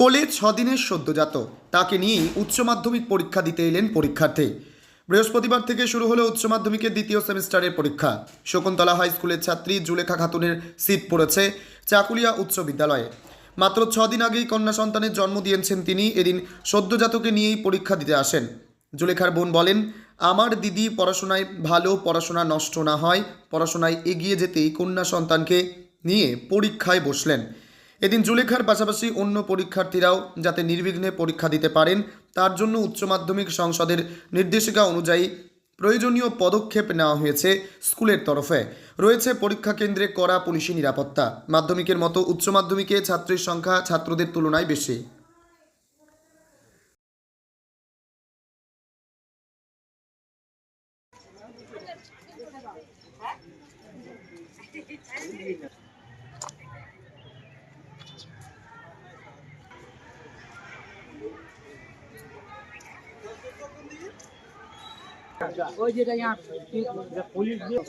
কোলে ছদিনের সদ্যজাত। তাকে নিয়েই উচ্চ মাধ্যমিক পরীক্ষা দিতে এলেন পরীক্ষার্থী। বৃহস্পতিবার থেকে শুরু হলো উচ্চ মাধ্যমিকের দ্বিতীয় সেমিস্টারের পরীক্ষা। শকুন্তলা হাই স্কুলের ছাত্রী জুলেখা খাতুনের সিট পড়েছে চাকুলিয়া উচ্চ বিদ্যালয়ে। মাত্র ছদিন আগেই কন্যা সন্তানের জন্ম দিয়েছেন তিনি। এদিন সদ্যজাতকে নিয়েই পরীক্ষা দিতে আসেন। জুলেখার বোন বলেন, আমার দিদি পড়াশোনায় ভালো, পড়াশোনা নষ্ট না হয়। পড়াশোনায় এগিয়ে যেতেই কন্যা সন্তানকে নিয়ে পরীক্ষায় বসলেন। এদিন জুলেখার পাশাপাশি অন্য পরীক্ষার্থীরাও যাতে নির্বিঘ্নে পরীক্ষা দিতে পারেন, তার জন্য উচ্চ মাধ্যমিক সংসদের নির্দেশিকা অনুযায়ী প্রয়োজনীয় পদক্ষেপ নেওয়া হয়েছে স্কুলের তরফে। রয়েছে পরীক্ষা কেন্দ্রে কড়া পুলিশি নিরাপত্তা। মাধ্যমিকের মতো উচ্চ মাধ্যমিকে ছাত্রীর সংখ্যা ছাত্রদের তুলনায় বেশি। ওই যেটা পুলিশ দিয়ে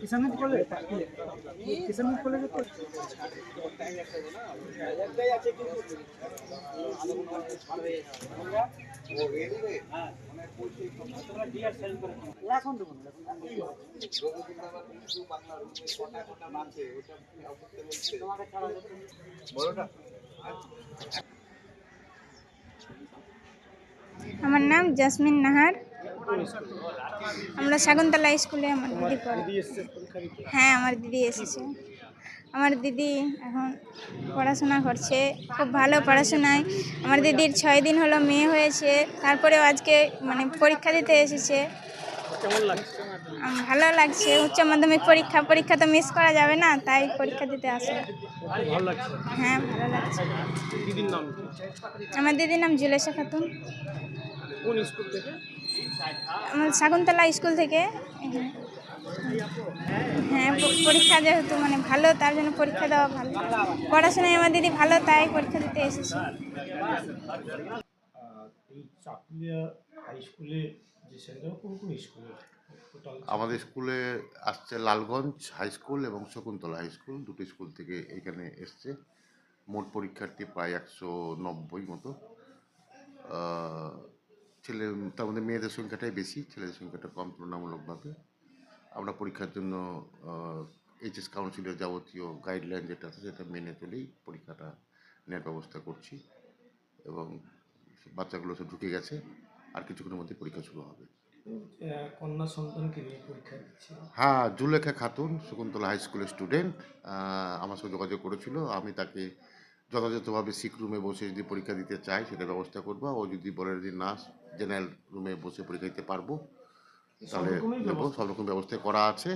কিষানগঞ্জ কলেজ কিষানগঞ্জ কলেজে বড়টা আমার নাম জাসমিন নাহার। আমরা শাকুন্তলা স্কুলে আমার দিদি পড়ে হ্যাঁ আমার দিদি এসেছে। আমার দিদি এখন পড়াশোনা করছে খুব ভালো পড়াশোনায়। আমার দিদির ছয় দিন হলো মেয়ে হয়েছে তারপরেও আজকে মানে পরীক্ষা দিতে এসেছে। ভালো লাগছে। উচ্চ মাধ্যমিক পরীক্ষা পরীক্ষা তো মিস করা যাবে না তাই পরীক্ষা দিতে আসে হ্যাঁ ভালো লাগছে? আমার দিদির নাম জুলেশা খাতুন। কোন স্কুল থেকে? আমার শাকুন্তলা স্কুল থেকে। হ্যাঁ পরীক্ষা যেহেতু মানে ভালো তার জন্য পরীক্ষা দেওয়া ভালো। পড়াশোনায় আমার দিদি ভালো তাই পরীক্ষা দিতে এসেছি। এই হাই স্কুলে আমাদের স্কুলে আসছে লালগঞ্জ হাই স্কুল এবং শকুন্তলা হাই স্কুল, দুটো স্কুল থেকে এখানে এসছে। মোট পরীক্ষার্থী প্রায় একশো নব্বই মতো। ছেলে, তার মধ্যে মেয়েদের সংখ্যাটাই বেশি, ছেলেদের সংখ্যাটা কম তুলনামূলকভাবে। আমরা পরীক্ষার জন্য এইচএস কাউন্সিলের যাবতীয় গাইডলাইন যেটা আছে সেটা মেনে চলেই পরীক্ষাটা নেওয়ার ব্যবস্থা করছি। এবং বাচ্চাগুলো সব ঢুকে গেছে। আর কিছুক্ষণের মধ্যে পরীক্ষা শুরু হবে। কন্যা সন্তানকে নিয়ে পরীক্ষা দিচ্ছে। হ্যাঁ জুলেখা খাতুন শকুন্তলা হাই স্কুলের স্টুডেন্ট আমার সঙ্গে যোগাযোগ করেছিল। আমি তাকে যথাযথভাবে সিক রুমে বসে যদি পরীক্ষা দিতে চাই সেটা ব্যবস্থা করব। ও যদি বলে যে না জেনারেল রুমে বসে পরীক্ষা দিতে পারব তাহলে সব নেব। সব রকম ব্যবস্থা করা আছে।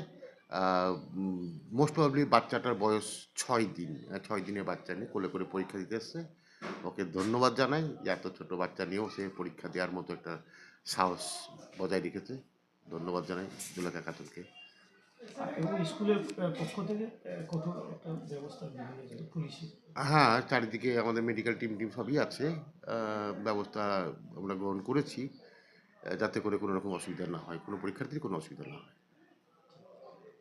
মোস্ট প্রবাবলি বাচ্চাটার বয়স ছয় দিন ছয় দিনের বাচ্চা নিয়ে কোলে করে পরীক্ষা দিতে এসছে। ওকে ধন্যবাদ জানাই যে এত ছোট বাচ্চা নিয়েও সে পরীক্ষা দেওয়ার মতো একটা সাহস বজায় রেখেছে। ধন্যবাদ জানাই জুলেখা খাতুনকে আর স্কুলের পক্ষ থেকে কঠোর একটা ব্যবস্থা বিভিন্ন জায়গায় পুলিশের হ্যাঁ চারিদিকে আমাদের মেডিকেল টিম টিম সবই আছে। ব্যবস্থা আমরা গ্রহণ করেছি। যাতে করে কোনো রকম অসুবিধা না হয় কোনো পরীক্ষার্থীর কোনো অসুবিধা না হয়।